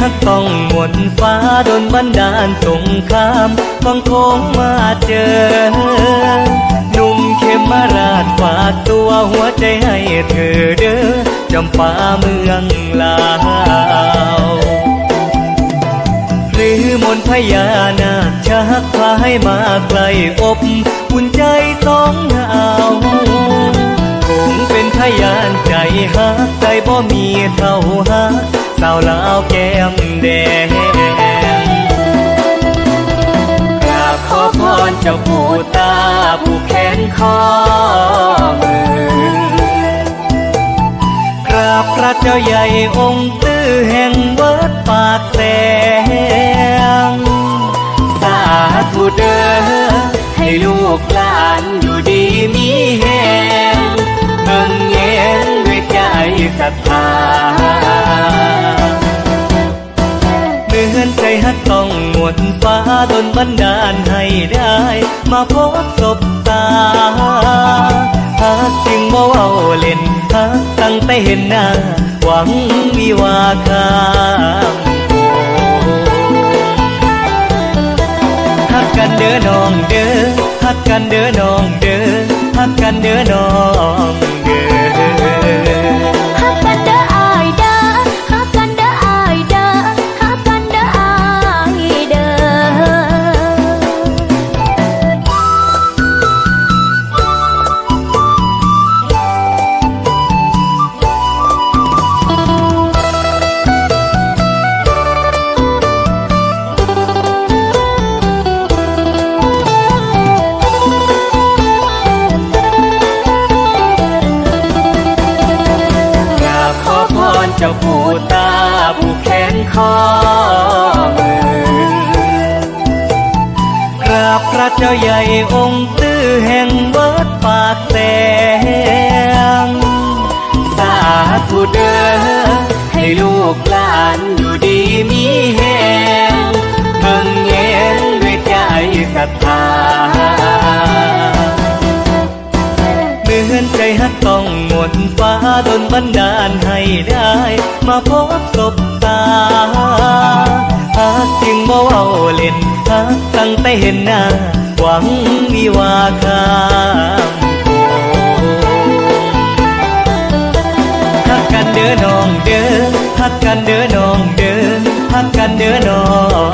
ฮักต้องหมดฟ้าโดนบันดาลสงครามฟังโค้งมาเจอ หนุ่มเข้มมาราดฝากตัวหัวใจให้เธอเด้อจำปาเมืองลาวหรือมนพญานาคชักพาให้มาไกลอบอุ่นใจสองหาวคงเป็นพยานใจฮักใจบ่มีเท่าฮักาวลาวแก้มแดงกราบขอพรเจ้าผู้ตาผู้แขนคอมือกราบพระเจ้าใหญ่องค์ตื้อแห่ง ฮักต้องหมดฟ้าดนบันดาลให้ได้ มาพบศบตาฮักจึงบ่เว้าเล่นฮักตั้งแต่เห็นหน้า หวังวิวาคามโกฮักกันเด้อน้องเด้อฮักกันเด้อน้องเด้อฮักกันเด้อน้อง จ้าผู้ตาผู้แขนคอมือกราบพระเจ้าใหญ่องค์ หมดฟ้าดนบันดาลให้ได้ มาพบศบตาฮักจึงบ่เว้าเล่นฮักตั้งแต่เห็นหน้า หวังวิวาคามโกฮักกันเด้อน้องเด้อฮักกันเด้อน้องเด้อฮักกันเด้อน้อง